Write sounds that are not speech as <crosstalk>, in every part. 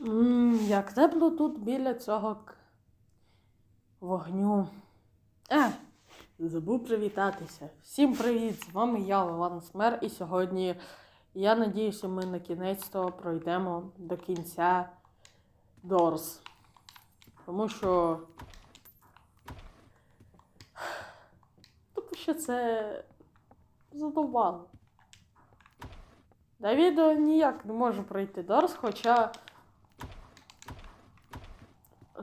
Ммм, як тепло тут біля цього вогню. Е, забув привітатися. Всім привіт! З вами я, Леван Смер, і сьогодні я надіюся, ми на кінець пройдемо до кінця Дорс. Тому що. Тому що це задовбало. На відео ніяк не можу пройти Дорс, хоча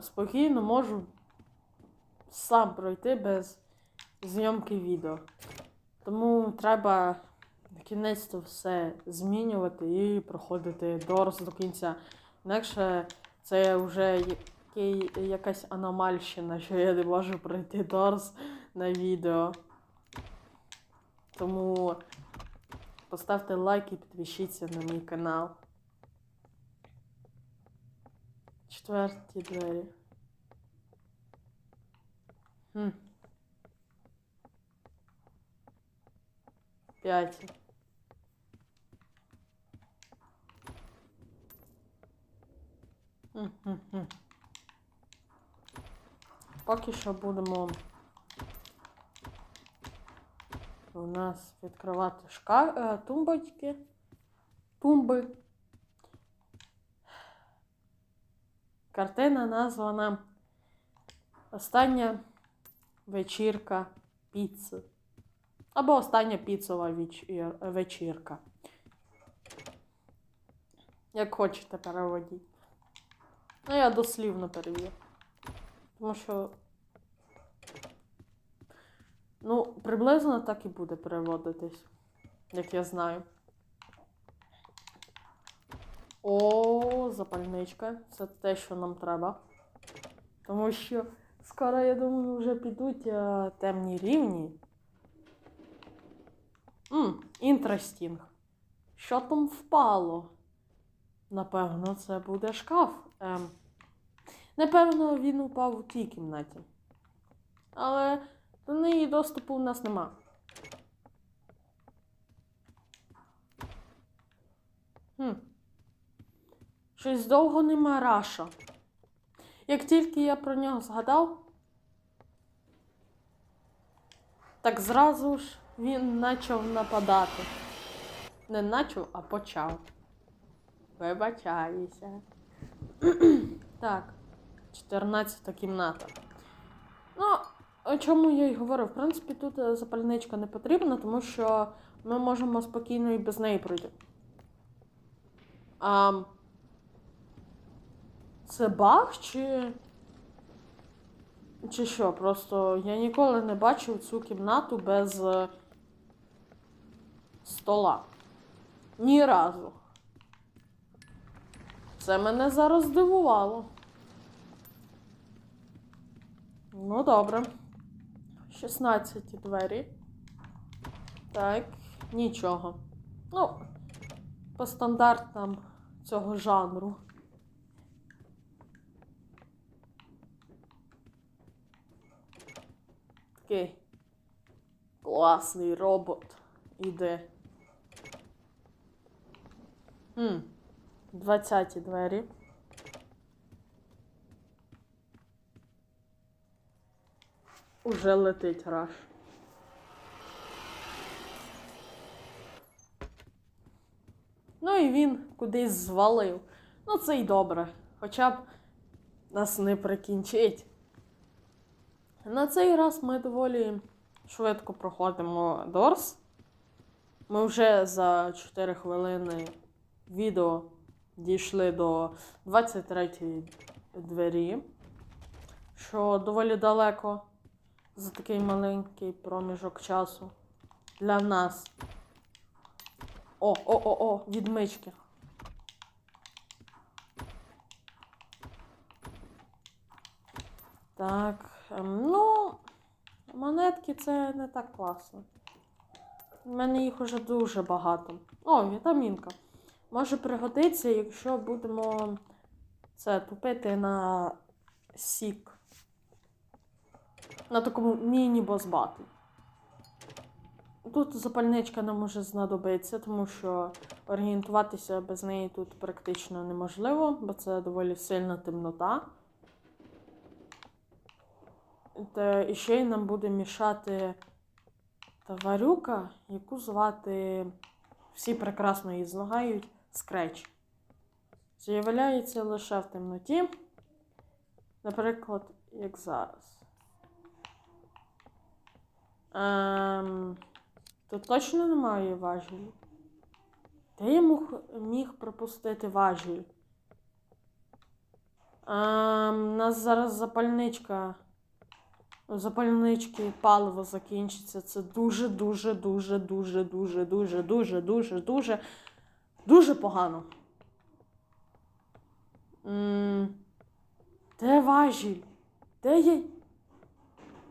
спокійно можу сам пройти без зйомки відео. Тому треба на кінець все змінювати і проходити Дорс до кінця. Інакше це вже якась аномальщина, що я не можу пройти Дорс на відео. Тому поставте лайк і підпишіться на мій канал. Четверті двері. Хм. П'ять. Хм-хм-хм. Поки що будемо у нас відкривати шка... е, тумбочки. Тумби. Картина названа Остання вечірка піци. Або остання піцова вечір- вечірка. Як хочете переводіть. Ну, я дослівно перевів. Тому що. Ну, приблизно так і буде переводитись, як я знаю. О, запальничка. Це те, що нам треба. Тому що скоро, я думаю, вже підуть е, темні рівні. Мм, інтрестінг. Що там впало? Напевно, це буде шкаф. Ем, напевно, він упав у тій кімнаті. Але до неї доступу у нас нема. Хм. Щось довго нема раша. Як тільки я про нього згадав, так зразу ж він почав нападати. Не почав, а почав. Вибачаюся. <clears throat> так, 14 кімната. Ну, о чому я й говорю? В принципі, тут е, запальничка не потрібна, тому що ми можемо спокійно і без неї пройти. А, це баг чи. Чи що? Просто я ніколи не бачив цю кімнату без е, стола. Ні разу. Це мене зараз здивувало. Ну, добре. 16 двері. Так, нічого. Ну, по стандартам цього жанру. Такий класний робот іде. 20 двері. Уже летить раш. Ну і він кудись звалив. Ну, це й добре. Хоча б нас не прикінчить. На цей раз ми доволі швидко проходимо Дорс. Ми вже за 4 хвилини відео дійшли до 23 двері, що доволі далеко за такий маленький проміжок часу для нас. О, о, о, о, відмички. Так, ну, монетки це не так класно. У мене їх уже дуже багато. О, вітамінка. Може пригодиться, якщо будемо це тупити на сік. На такому міні-бос батл. Тут запальничка нам може знадобиться, тому що орієнтуватися без неї тут практично неможливо, бо це доволі сильна темнота. Та ще й нам буде мішати тварюка, яку звати всі прекрасно її знають Скреч. З'являється лише в темноті. Наприклад, як зараз. Ем, тут точно немає важелі. Де я мог, міг пропустити важіль? Ем, у нас зараз запальничка. Запальнички паливо закінчиться. Це дуже, дуже, дуже, дуже, дуже, дуже, дуже, дуже, дуже, дуже погано. Де важіль? Де я.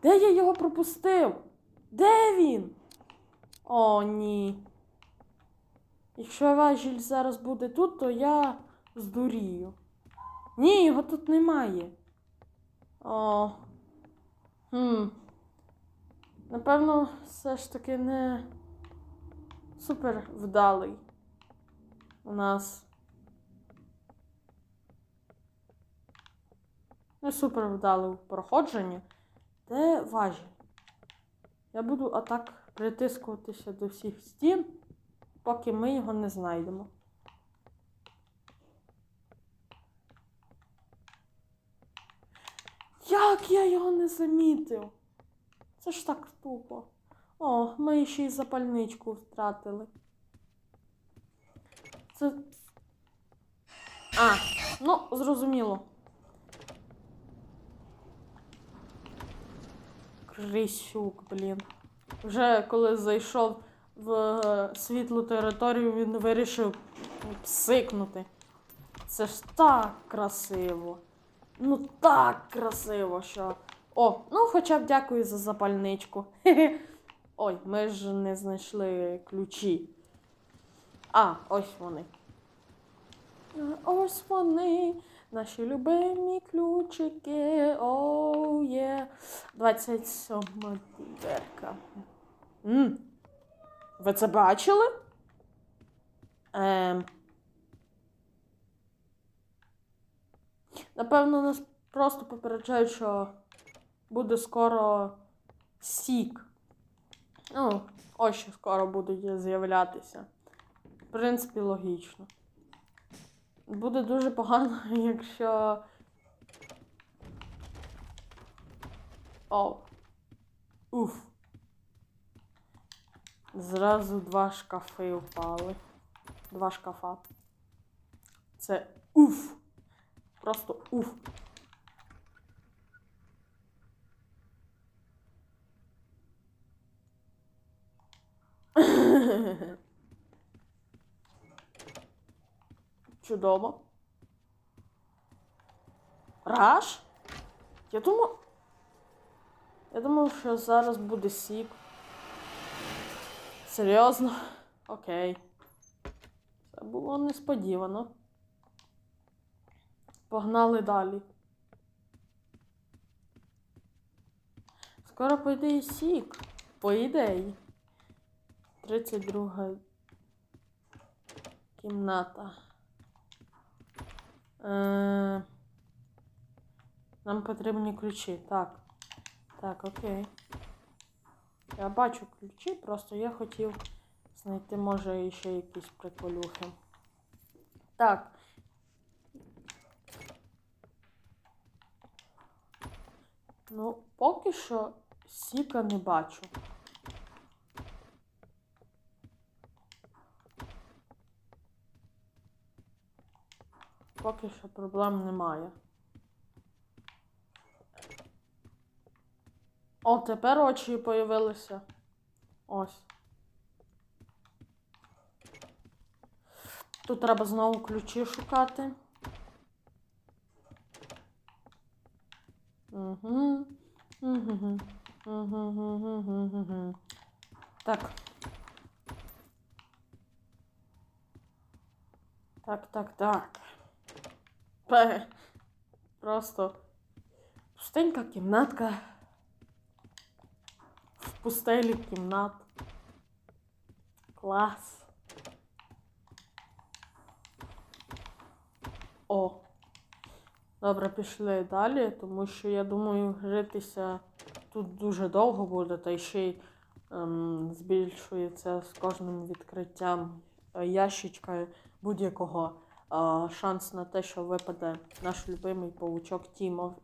Де я його пропустив? Де він? О, ні. Якщо важіль зараз буде тут, то я здурію. Ні, його тут немає. О. Хм. Напевно, все ж таки не супер вдалий у нас. Не супер вдале проходження. Де важіль? Я буду атак притискуватися до всіх стін, поки ми його не знайдемо. Як я його не замітив? Це ж так тупо. О, ми ще й запальничку втратили. Це. А, ну, зрозуміло. Крисюк, блін. Вже коли зайшов в е, світлу територію, він вирішив псикнути. Це ж так красиво. Ну так красиво, що. О, ну хоча б дякую за запальничку. <laughs> Ой, ми ж не знайшли ключі. А, ось вони. Ось вони, наші любимі ключики. Оу є. 27 дверка. Ви це бачили? Ем. Напевно, нас просто попереджають, що буде скоро сік. Ну, ось що скоро будуть з'являтися. В принципі, логічно. Буде дуже погано, <laughs> якщо. О. Уф. Зразу два шкафи впали. Два шкафа. Це уф. Просто уф. <laughs> Чудово. Раш? Я думав. Я думав, що зараз буде сік. Серйозно? Окей. Це було несподівано. Погнали далі. Скоро пойде і сік. По ідеї. 32 кімната. Е, Нам потрібні ключі. Так. Так, окей. Я бачу ключі, просто я хотів знайти, може, ще якісь приколюхи. Так. Ну, поки що сіка не бачу. Поки що проблем немає. О, тепер очі появилися. Ось. Тут треба знову ключі шукати. Угу. Угу. Так. Так, так, так. Просто пустенька кімнатка. В пустелі кімнат. Клас. О. Добре, пішли далі, тому що я думаю, гритися тут дуже довго буде, та й ще й ем, збільшується з кожним відкриттям е, ящичка будь-якого е, шанс на те, що випаде наш любимий паучок Тімо,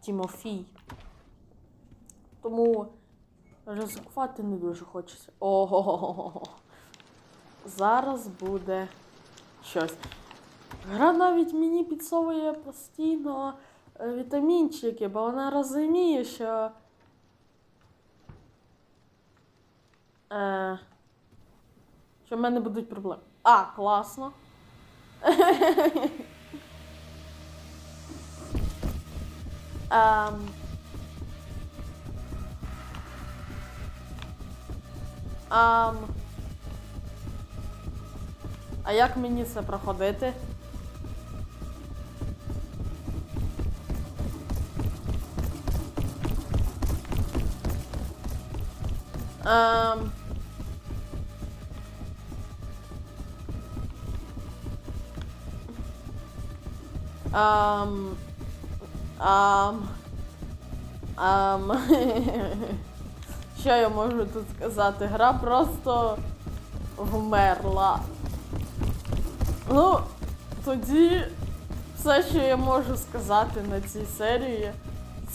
Тімофій. Тому ризикувати не дуже хочеться. Ого. Зараз буде щось. Гра навіть мені підсовує постійно е, вітамінчики, бо вона розуміє, що. Е, що в мене будуть проблеми. А, класно. <laughs> Ем, Ам. А як мені це проходити? Ам. Ам. Ам. Ам. Що я можу тут сказати? Гра просто вмерла. Ну, тоді все, що я можу сказати на цій серії,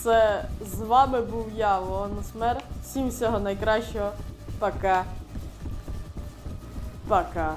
це з вами був я, Воносмер. Всім всього найкращого. Пока. Пока.